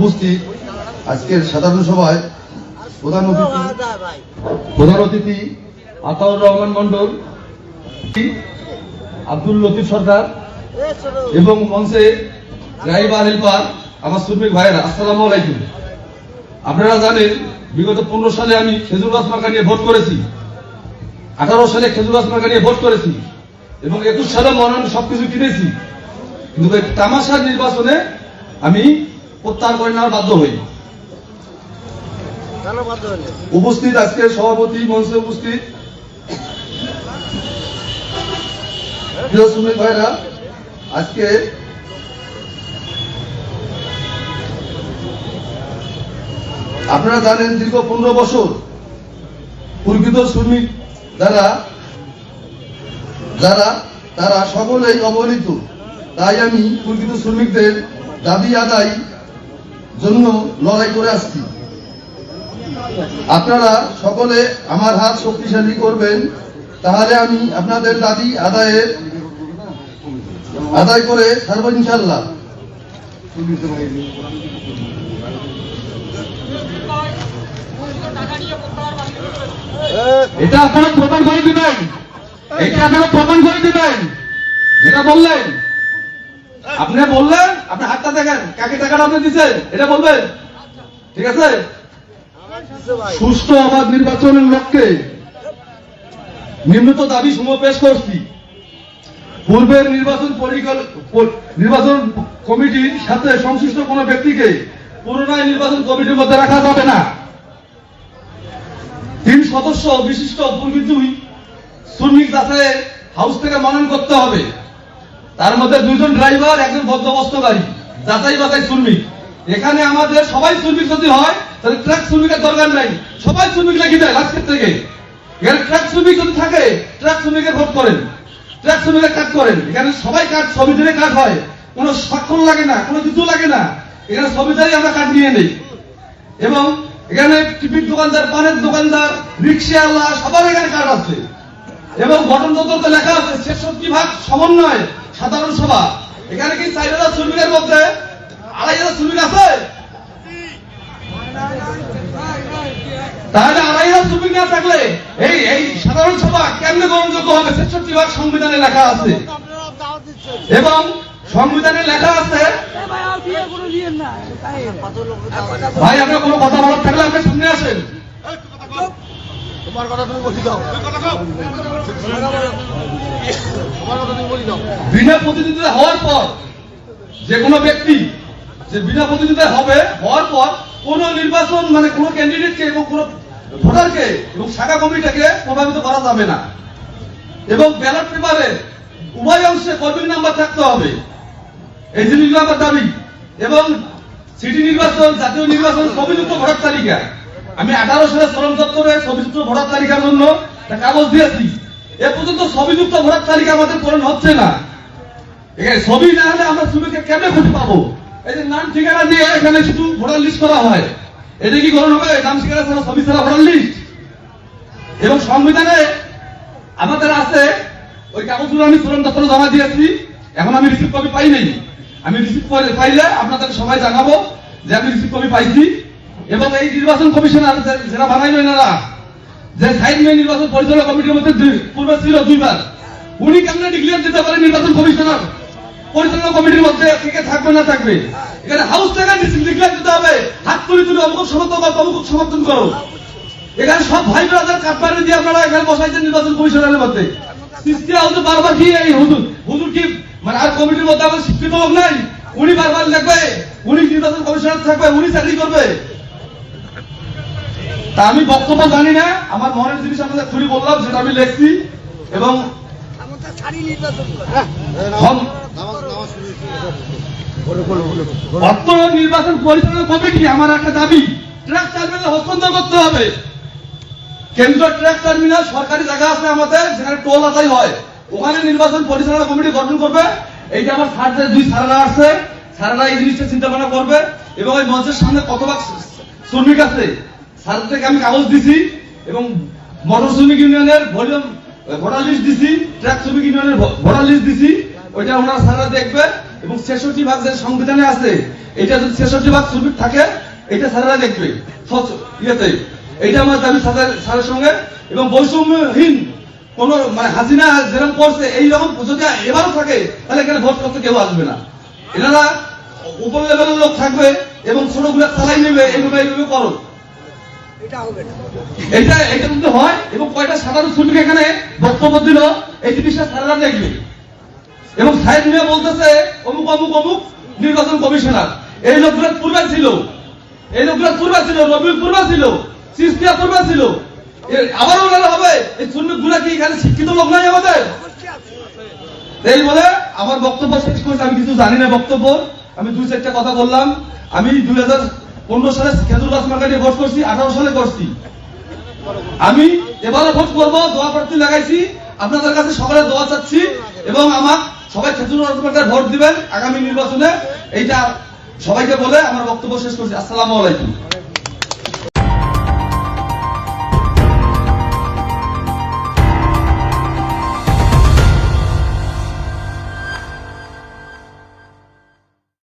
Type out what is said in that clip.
উপস্থিত আজকের সাধারণ সভায় প্রধান অতিথি প্রধান অতিথি আতাউর রহমান মন্ডল আব্দুল লতিফ সরকার এবং মঞ্চে ড্রাইভার হেল্পার আমার শ্রমিক ভাইয়েরা, আসসালামু আলাইকুম। আপনারা জানেন, বিগত পনেরো সালে আমি খেজুর গাছ মার্কা নিয়ে ভোট করেছি। আঠারো সালে খেজুর গাছ মার্কা নিয়ে ভোট করেছি এবং একুশ সালে মনোনয়ন সবকিছু কিনেছি। কিন্তু তামাশার নির্বাচনে আমি প্রত্যাহার করে নেওয়ার বাধ্য হই উপস্থিত আজকের সভাপতি মঞ্চে উপস্থিত। শ্রমিক ভাইরা আজকে আপনারা জানেন দীর্ঘ পনেরো বছর প্রকৃত শ্রমিক যারা যারা তারা সকলেই অবহেলিত। তাই আমি প্রকৃত শ্রমিকদের দাবি আদায় জন্য লড়াই করে আসছি। আপনারা সকলে আমার হাত শক্তিশালী করবেন, তাহলে আমি আপনাদের দাবি আদায়ের আদায় করে ছাড়ব ইনশাল্লাহ এটা আপনারা প্রমাণ করে দিবেন। এটা আপনারা প্রমাণ করে দিবেন। যেটা বললেন আপনি বললেন, আপনি হাতটা দেখেন, কাকে টাকাটা আপনি দিচ্ছেন? এটা বলবেন? ঠিক আছে? সুষ্ঠু অবাধ নির্বাচনের লক্ষ্যে নিম্নত দাবি সমূহ পেশ করছি। পূর্বের নির্বাচন নির্বাচন কমিটির সাথে সংশ্লিষ্ট কোনো ব্যক্তিকে পুনরায় নির্বাচন কমিটির মধ্যে রাখা যাবে না। তিন সদস্য বিশিষ্ট দুই শ্রমিক হাউস থেকে মনন করতে হবে। তার মধ্যে দুইজন ড্রাইভার, একজন বন্দোবস্তকারী যাচাই বাছাই শ্রমিক। এখানে আমাদের সবাই শ্রমিক যদি হয়, তাহলে ট্রাক শ্রমিকের দরকার নাই। সবাই শ্রমিক লেগে দেয় আজকের থেকে? এখানে ট্রাক শ্রমিক যদি থাকে, ট্রাক শ্রমিকের ভোট করেন। ট্রাক শ্রমিকের কাজ করেন। এখানে সবাই কাজ, সবিধানে কাজ হয়। কোনো স্বাক্ষর লাগে না, কোনো কিছু লাগে না। এখানে সবিধানে আমরা কাজ নিয়ে নেই। এবং এখানে টিফিন দোকানদার, পানের দোকানদার, রিক্সাওয়ালা, সবার এখানে কার্ড আছে। এবং গঠনতন্ত্রতে লেখা আছে ছেষট্টি ভাগ সমন্বয়। সাধারণ সভা। এখানে কি চার হাজার শ্রমিকের মধ্যে আড়াই হাজার শ্রমিক আছে? তাহলে আড়াই হাজার শ্রমিক না থাকলে এই এই সাধারণ সভা কেমনে গ্রহণযোগ্য হবে? ছেষট্টি ভাগ সংবিধানে লেখা আছে। এবং সংবিধানে লেখা আছে ভাই আপনার কোনো কথা বলার থাকলে আপনি সামনে আসেন। তোমার কথা তুমি বলি দাও। তোমার কথা তুমি বলি দাও। বিনা প্রতিদ্বন্দ্বিতা হওয়ার পর যে কোনো ব্যক্তি যে বিনা প্রতিদ্বন্দ্বিতা হবে, হওয়ার পর কোন নির্বাচন মানে কোন ক্যান্ডিডেটকে এবং কোন ভোটারকে এবং শাখা কমিটিকে প্রভাবিত করা যাবে না। এবং ব্যালট পেপারে উভয় অংশে কর্মী নাম্বার থাকতে হবে। এই জিনিসগুলো আমার দাবি এবং সিটি নির্বাচন, জাতীয় নির্বাচন ছবিযুক্ত ভোটার তালিকা। আমি আঠারো সালে শ্রম দপ্তরে ছবিযুক্ত ভোটার তালিকার জন্য কাগজ দিয়েছি। এ পর্যন্ত ছবিযুক্ত ভোটার তালিকা আমাদের পূরণ হচ্ছে না। এখানে ছবি না হলে আমরা শ্রমিককে কেমনে খুঁজে পাবো? এই যে নাম ঠিকানা দিয়ে এখানে শুধু ভোটার লিস্ট করা হয়। এটা কি গ্রহণ হবে? নাম ঠিকানা ছাড়া ছবি ছাড়া ভোটার লিস্ট এবং সংবিধানে আমাদের আছে, ওই কাগজগুলো আমি শ্রম দপ্তরে জমা দিয়েছি। এখন আমি রিসিভ কপি পাই নাই। আমি রিসিভ পাইলে আপনাদের সবাই জানাব যে আমি রিসিভ কপি পাইছি। এবং এই নির্বাচন কমিশনার যে- যারা বানাইলো এনারা, যে সাইড নির্বাচন পরিচালনা কমিটির মধ্যে পূর্বে ছিল দুইবার। উনি কেমনে ডিক্লিয়ার দিতে পারেন নির্বাচন কমিশনার? পরিচালনা কমিটির মধ্যে থেকে থাকবে না থাকবে? এখানে হাউস থেকে ডিক্লিয়ার দিতে হবে। হাত তুলে তুলে অমুক সমর্থন বা তমুক সমর্থন করো। এখানে সব ভাই ব্রাদার কাটবারে দিয়ে আপনারা এখানে বসাইছেন নির্বাচন কমিশনারের মধ্যে। সৃষ্টি হচ্ছে বারবার কি এই হুজুর হুজুর কি মানে আর কমিটির মধ্যে আমাদের শিক্ষিত লোক নাই? উনি বারবার লিখবে, উনি নির্বাচন কমিশনার থাকবে, উনি চাকরি করবে। তা আমি বক্তব্য জানি না, আমার মনের জিনিস আপনাদের খুলি বললাম সেটা আমি লিখছি, এবং নির্বাচন পরিচালনা কমিটি আমার একটা দাবি, ট্রাক টার্মিনাল হস্তান্তর করতে হবে। কেন্দ্র ট্রাক টার্মিনাল, সরকারি জায়গা আছে আমাদের, যেখানে টোল আদায় হয়। ওখানে নির্বাচন পরিচালনা কমিটি গঠন করবে। এইটা আমার স্যারদের দুই স্যারেরা আছে স্যারেরা এই জিনিসটা চিন্তা ভাবনা করবে, এবং এই মঞ্চের সামনে কতবার শ্রমিক আছে স্যারদেরকে আমি কাগজ দিছি এবং মোটর শ্রমিক ইউনিয়নের ভলিউম ভোটার লিস্ট দিছি, ট্রাক শ্রমিক ইউনিয়নের ভোটার লিস্ট দিছি, ওইটা ওনারা স্যাররা দেখবে এবং ছেষট্টি ভাগ যে সংবিধানে আছে, এটা যদি ছেষট্টি ভাগ শ্রমিক থাকে, এটা স্যারেরা দেখবে ইয়েতে। এটা আমার দাবি স্যারের সঙ্গে এবং বৈষম্যহীন কোন মানে হাসিনা যেরকম করছে, এইরকম যদি এবারও থাকে, তাহলে এখানে ভোট করতে কেউ আসবে না। এনারা উপর লেভেলের লোক থাকবে এবং ছোটগুলো চালাই নেবে, এইভাবে এইভাবে করো। এটা এটা যদি হয় এবং কয়টা সাধারণ শ্রমিক এখানে বক্তব্য দিল এই জিনিসটা সারারা দেখবে। এবং সাহেব মিয়া বলতেছে অমুক অমুক অমুক নির্বাচন কমিশনার। এই লোকগুলো পূর্বে ছিল। এই লোকগুলো পূর্বে ছিল রবিউল পূর্বে ছিল সিস্তিয়া পূর্বে ছিল। ওনারা হবে। এই শ্রমিকগুলা কি এখানে শিক্ষিত লোক নাই আমাদের? এই বলে আমার বক্তব্য শেষ করছি। আমি কিছু জানি না বক্তব্য। আমি দুই চারটা কথা বললাম। আমি দুই হাজার পনেরো সালে খেজুর গাছ মার্কেটে ভোট করছি, আঠারো সালে করছি। আমি এবারে ভোট করব, দোয়া প্রার্থী লাগাইছি, আপনাদের কাছে সকালে দোয়া চাচ্ছি এবং আমার সবাই খেজুর গাছ মার্কেটে ভোট দিবেন আগামী নির্বাচনে। এইটা সবাইকে বলে আমার বক্তব্য শেষ করছি। আসসালামু আলাইকুম।